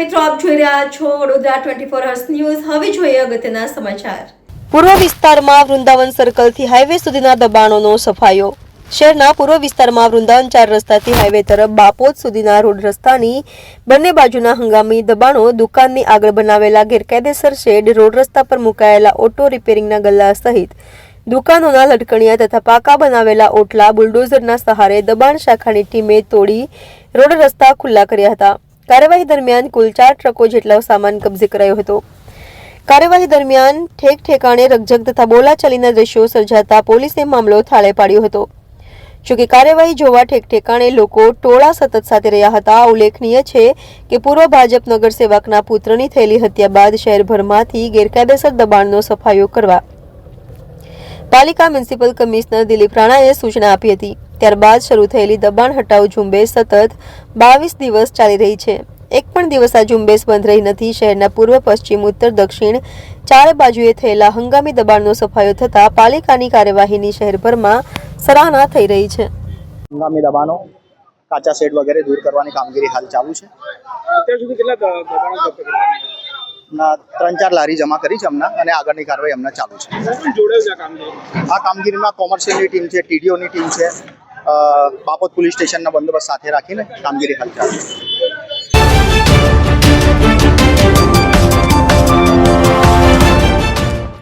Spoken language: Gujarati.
મિત્રો, આપ જોઈ રહ્યા છો વડોદરા ટ્વેન્ટી ફોર ન્યૂઝ હવે જોઈએ અગત્યના સમાચાર. પૂર્વ વિસ્તારમાં વૃંદાવન સર્કલથી હાઈવે સુધીના દબાણોનો સફાયો. શહેરના પૂર્વ વિસ્તારમાં વૃંદાવન ચાર રસ્તાથી હાઈવે તરફ બાપોદ સુધીના રોડ રસ્તાની બંને બાજુના હંગામી દબાણો દુકાનની આગળ બનાવેલા ગેરકાયદેસર શેડ, રોડ રસ્તા પર મુકાયેલા ઓટો રિપેરિંગના ગલ્લા સહિત દુકાનોના લટકણિયા તથા પાકા બનાવેલા ઓટલા બુલડોઝરના સહારે દબાણ શાખાની ટીમે તોડી રોડ રસ્તા ખુલ્લા કર્યા હતા. કાર્યવાહી દરમિયાન કુલ ચાર ટ્રકો જેટલો સામાન કબજે કરાયો હતો. કાર્યવાહી દરમિયાન ઠેક ઠેકાણે રકઝક તથા બોલાચાલીના દ્રશ્યો સર્જાતા પોલીસે મામલો થાળે પાડ્યો હતો. જોકે કાર્યવાહી જોવા ઠેક ઠેકાણે લોકો ટોળા સતત સાથે રહ્યા હતા. ઉલ્લેખનીય છે કે પૂર્વ ભાજપ નગર સેવકના પુત્રની થયેલી હત્યા બાદ શહેરભરમાંથી ગેરકાયદેસર દબાણનો સફાયો કરવા પાલિકા મ્યુનિસિપલ કમિશનર દિલીપ રાણાએ સૂચના આપી હતી. ત્યારબાદ શરૂ થયેલી દબાણ હટાવ ઝુંબેશ સતત બાવીસ દિવસ ચાલી રહી છે. એક પણ દિવસ આ ઝુંબેશ બંધ રહી નથી. શહેરના પૂર્વ પશ્ચિમ ઉત્તર દક્ષિણ ચારે બાજુએ થયેલા હંગામી દબાણનો સફાયો થતા પાલિકાની કાર્યવાહીની શહેરભરમાં સરાહના થઈ રહી છે. હંગામી દબાણો કાચા શેડ વગેરે દૂર કરવાની કામગીરી હાલ ચાલુ છે. અત્યાર સુધી કેટલા દબાણો ના ત્રણ ચાર લારી જમા કરી છે હમણાં અને આગળની કાર્યવાહી હમણાં ચાલુ છે. આ કામગીરીમાં કોમર્શિયલની ટીમ છે ટીડીઓની ટીમ છે બાપોદ પોલીસ સ્ટેશનના બંદોબસ્ત સાથે રાખીને કામગીરી હાથ છે.